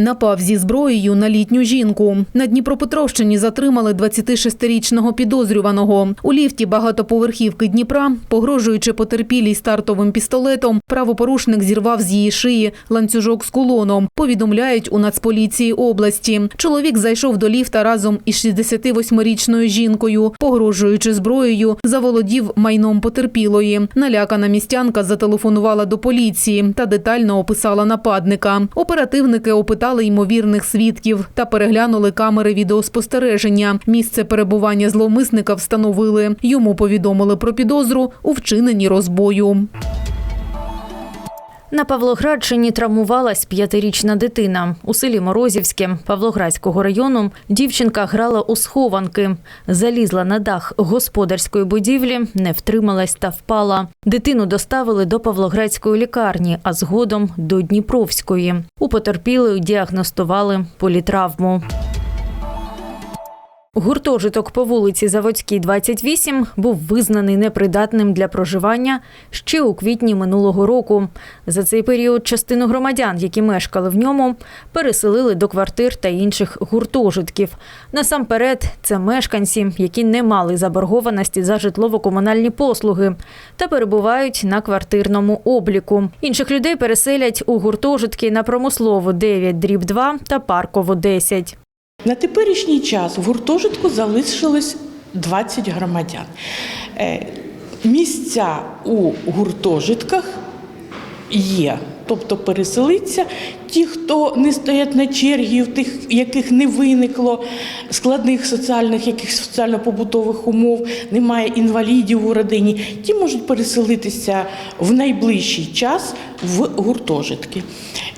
Напав зі зброєю на літню жінку. На Дніпропетровщині затримали 26-річного підозрюваного. У ліфті багатоповерхівки Дніпра, погрожуючи потерпілій стартовим пістолетом, правопорушник зірвав з її шиї ланцюжок з кулоном. Повідомляють у Нацполіції області. Чоловік зайшов до ліфта разом із 68-річною жінкою. Погрожуючи зброєю, заволодів майном потерпілої. Налякана містянка зателефонувала до поліції та детально описала нападника. Оперативники опитали ймовірних свідків та переглянули камери відеоспостереження. Місце перебування зловмисника встановили. Йому повідомили про підозру у вчиненні розбою. На Павлоградщині травмувалась п'ятирічна дитина. У селі Морозівське Павлоградського району дівчинка грала у схованки. Залізла на дах господарської будівлі, не втрималась та впала. Дитину доставили до Павлоградської лікарні, а згодом до Дніпровської. У потерпілої діагностували політравму. Гуртожиток по вулиці Заводській, 28 був визнаний непридатним для проживання ще у квітні минулого року. За цей період частину громадян, які мешкали в ньому, переселили до квартир та інших гуртожитків. Насамперед, це мешканці, які не мали заборгованості за житлово-комунальні послуги та перебувають на квартирному обліку. Інших людей переселять у гуртожитки на промислову 9 дріб 2 та паркову 10. На теперішній час в гуртожитку залишилось 20 громадян. Е, Місця у гуртожитках є, тобто переселиться. Ті, хто не стоять на чергі, тих, яких не виникло складних соціальних, якихось соціально-побутових умов, немає інвалідів у родині, ті можуть переселитися в найближчий час в гуртожитки.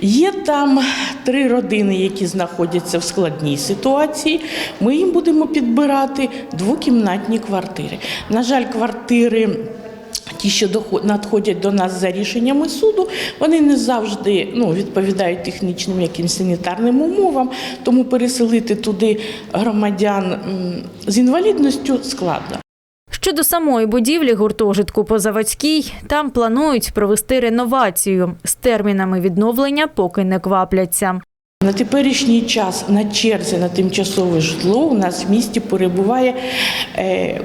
Є там три родини, які знаходяться в складній ситуації. Ми їм будемо підбирати двокімнатні квартири. На жаль, квартири. Ті, що надходять до нас за рішеннями суду, вони не завжди ну, відповідають технічним якимсь санітарним умовам, тому переселити туди громадян з інвалідністю складно. Щодо самої будівлі гуртожитку по Заводській, там планують провести реновацію з термінами відновлення, поки не квапляться. На теперішній час на черзі на тимчасове житло у нас в місті перебуває е,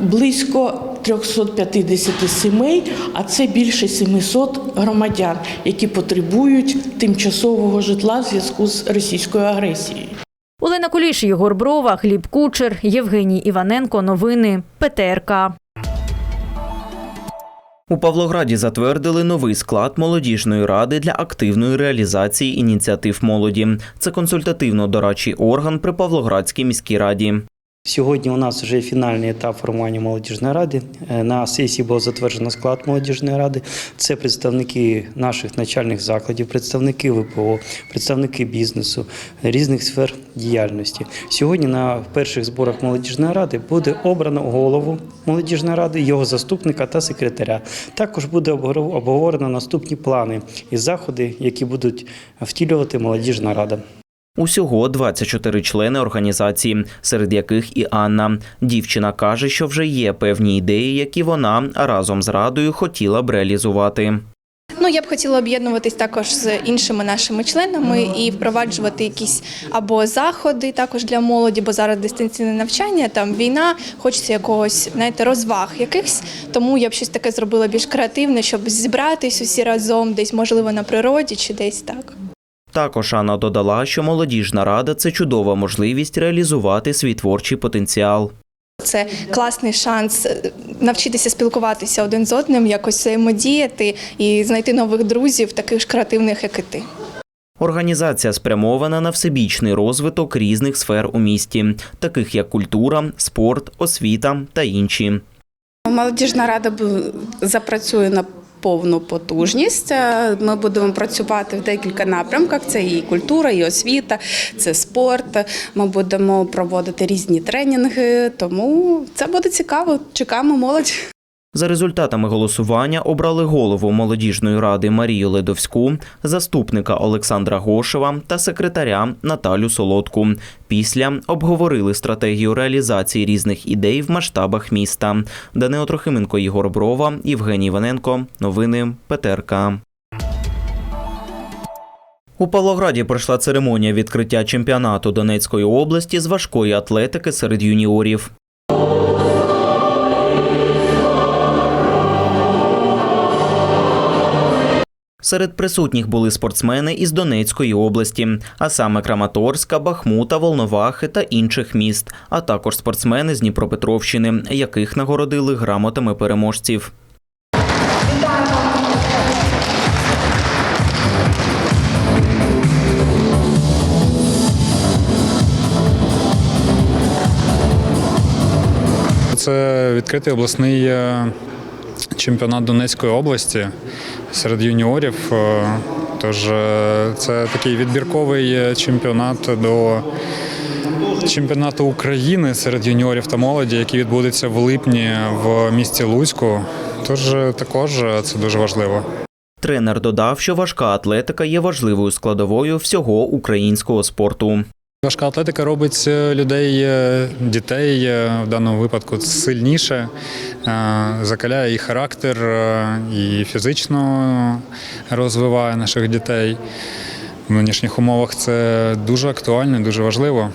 близько 350 сімей, а це більше 700 громадян, які потребують тимчасового житла в зв'язку з російською агресією. Олена Куліш, Єгор Брова, Гліб Кучер, Євгеній Іваненко. Новини ПТРК. У Павлограді затвердили новий склад молодіжної ради для активної реалізації ініціатив молоді. Це консультативно-дорадчий орган при Павлоградській міській раді. Сьогодні у нас вже фінальний етап формування молодіжної ради. Е, На сесії було затверджено склад молодіжної ради. Це представники наших начальних закладів, представники ВПО, представники бізнесу, різних сфер діяльності. Сьогодні на перших зборах молодіжної ради буде обрано голову молодіжної ради, його заступника та секретаря. Також буде обговорено наступні плани і заходи, які будуть втілювати молодіжна рада. Усього 24 члени організації, серед яких і Анна. Дівчина каже, що вже є певні ідеї, які вона разом з радою хотіла б реалізувати. Ну, я б хотіла об'єднуватись також з іншими нашими членами і впроваджувати якісь або заходи також для молоді, бо зараз дистанційне навчання, там війна, хочеться якогось знаєте, розваг якихось. Тому я б щось таке зробила більш креативне, щоб зібратись усі разом, десь можливо на природі чи десь так. Також Анна додала, що молодіжна рада це чудова можливість реалізувати свій творчий потенціал. Це класний шанс е, навчитися спілкуватися один з одним, якось взаємодіяти і знайти нових друзів, таких ж креативних, як і ти. Організація спрямована на всебічний розвиток різних сфер у місті, таких як культура, спорт, освіта та інші. Молодіжна рада запрацює на повну потужність. Е, Ми будемо працювати в декілька напрямках: це і культура, і освіта, це спорт. Ми будемо проводити різні тренінги. Тому це буде цікаво. Чекаємо молодь. За результатами голосування обрали голову молодіжної ради Марію Ледовську, заступника Олександра Гошева та секретаря Наталю Солодку. Після обговорили стратегію реалізації різних ідей в масштабах міста. Данило Трохименко, Ігор Брова, Євгеній Іваненко. Новини ПТРК. У Павлограді пройшла церемонія відкриття чемпіонату Донецької області з важкої атлетики серед юніорів. Серед присутніх були спортсмени із Донецької області, а саме Краматорська, Бахмута, Волновахи та інших міст, а також спортсмени з Дніпропетровщини, яких нагородили грамотами переможців. Це відкритий обласний е, чемпіонат Донецької області серед юніорів. Е, Тож е, це такий відбірковий е, чемпіонат до чемпіонату України серед юніорів та молоді, який відбудеться в липні в місті Луцьку. Тож також це дуже важливо. Тренер додав, що важка атлетика є важливою складовою всього українського спорту. Важка атлетика робить е, людей, е, дітей е, в даному випадку сильніше, закаляє і характер, і фізично розвиває наших дітей. В нинішніх умовах це дуже актуально, і дуже важливо.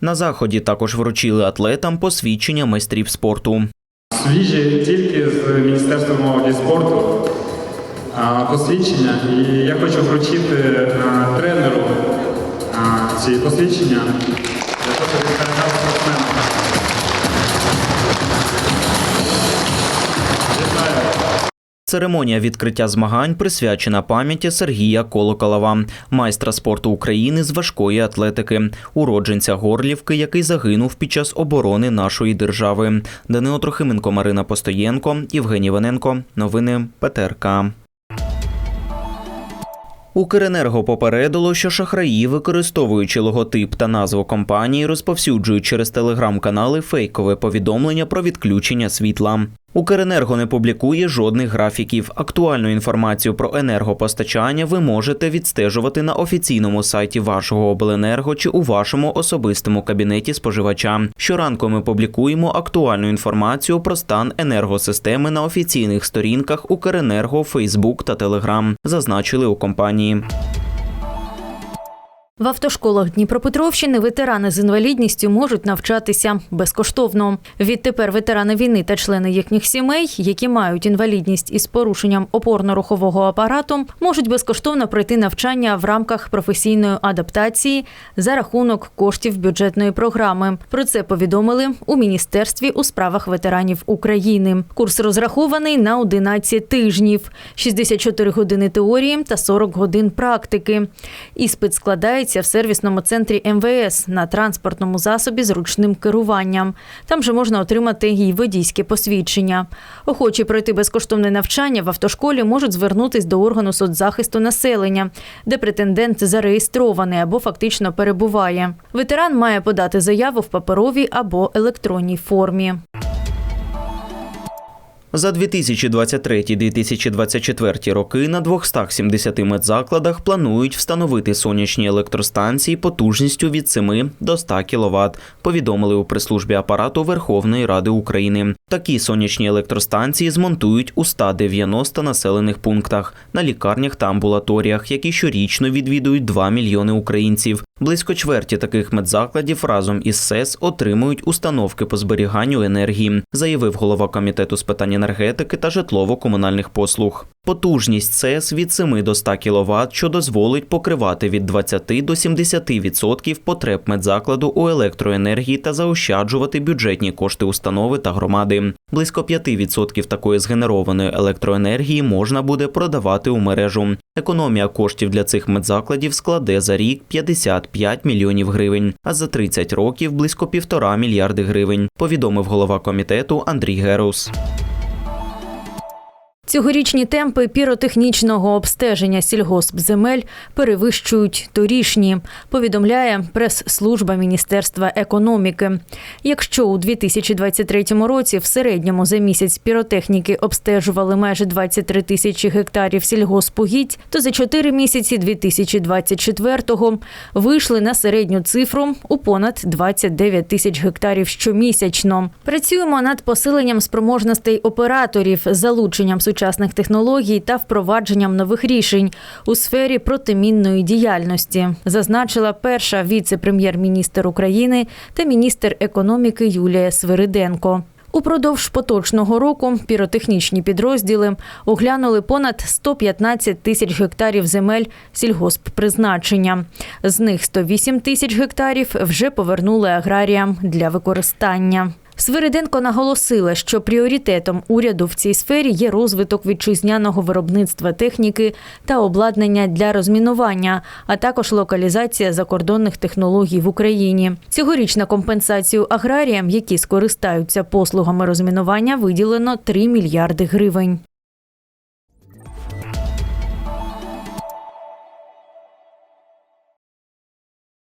На заході також вручили атлетам посвідчення майстрів спорту. свіжі тільки з Міністерства молоді спорту а, посвідчення. І я хочу вручити тренеру ці посвідчення для того, щоб спортсменам. Церемонія відкриття змагань присвячена пам'яті Сергія Колоколова, майстра спорту України з важкої атлетики, уродженця Горлівки, який загинув під час оборони нашої держави. Данило Трохименко, Марина Постоєнко, Євгеній Ваненко. Новини ПТРК. Укренерго попередило, що шахраї, використовуючи логотип та назву компанії, розповсюджують через телеграм-канали фейкове повідомлення про відключення світла. Укренерго не публікує жодних графіків. Актуальну інформацію про енергопостачання ви можете відстежувати на офіційному сайті вашого обленерго чи у вашому особистому кабінеті споживача. Щоранку ми публікуємо актуальну інформацію про стан енергосистеми на офіційних сторінках Укренерго, Фейсбук та Телеграм, зазначили у компанії. В автошколах Дніпропетровщини ветерани з інвалідністю можуть навчатися безкоштовно. Відтепер ветерани війни та члени їхніх сімей, які мають інвалідність із порушенням опорно-рухового апарату, можуть безкоштовно пройти навчання в рамках професійної адаптації за рахунок коштів бюджетної програми. Про це повідомили у міністерстві у справах ветеранів України. Курс розрахований на 11 тижнів, 64 години теорії та 40 годин практики. Іспит складається в сервісному центрі МВС на транспортному засобі з ручним керуванням. Там же можна отримати і водійське посвідчення. Охочі пройти безкоштовне навчання в автошколі можуть звернутись до органу соцзахисту населення, де претендент зареєстрований або фактично перебуває. Ветеран має подати заяву в паперовій або електронній формі. За 2023-2024 роки на 270 медзакладах планують встановити сонячні електростанції потужністю від 7 до 100 кВт, повідомили у прес-службі апарату Верховної Ради України. Такі сонячні електростанції змонтують у 190 населених пунктах, на лікарнях та амбулаторіях, які щорічно відвідують 2 мільйони українців. Близько чверті таких медзакладів разом із СЕС отримують установки по зберіганню енергії, заявив голова комітету з питань енергетики та житлово-комунальних послуг. Потужність СЕС від 7 до 100 кВт, що дозволить покривати від 20 до 70% потреб медзакладу у електроенергії та заощаджувати бюджетні кошти установи та громади. Близько 5% такої згенерованої електроенергії можна буде продавати у мережу. Економія коштів для цих медзакладів складе за рік 55 мільйонів гривень, а за 30 років близько півтора мільярди гривень, повідомив голова комітету Андрій Герус. Цьогорічні темпи піротехнічного обстеження сільгоспземель перевищують торішні, повідомляє прес-служба Міністерства економіки. Якщо у 2023 році в середньому за місяць піротехніки обстежували майже 23 тисячі гектарів сільгоспугідь, то за 4 місяці 2024-го вийшли на середню цифру у понад 29 тисяч гектарів щомісячно. Працюємо над посиленням спроможностей операторів, залученням сучасних сучасних технологій та впровадженням нових рішень у сфері протимінної діяльності, зазначила перша віце-прем'єр-міністр України та міністр економіки Юлія Свириденко. Упродовж поточного року піротехнічні підрозділи оглянули понад 115 тисяч гектарів земель сільгосппризначення. З них 108 тисяч гектарів вже повернули аграріям для використання. Свириденко наголосила, що пріоритетом уряду в цій сфері є розвиток вітчизняного виробництва техніки та обладнання для розмінування, а також локалізація закордонних технологій в Україні. Цьогоріч на компенсацію аграріям, які скористаються послугами розмінування, виділено 3 мільярди гривень.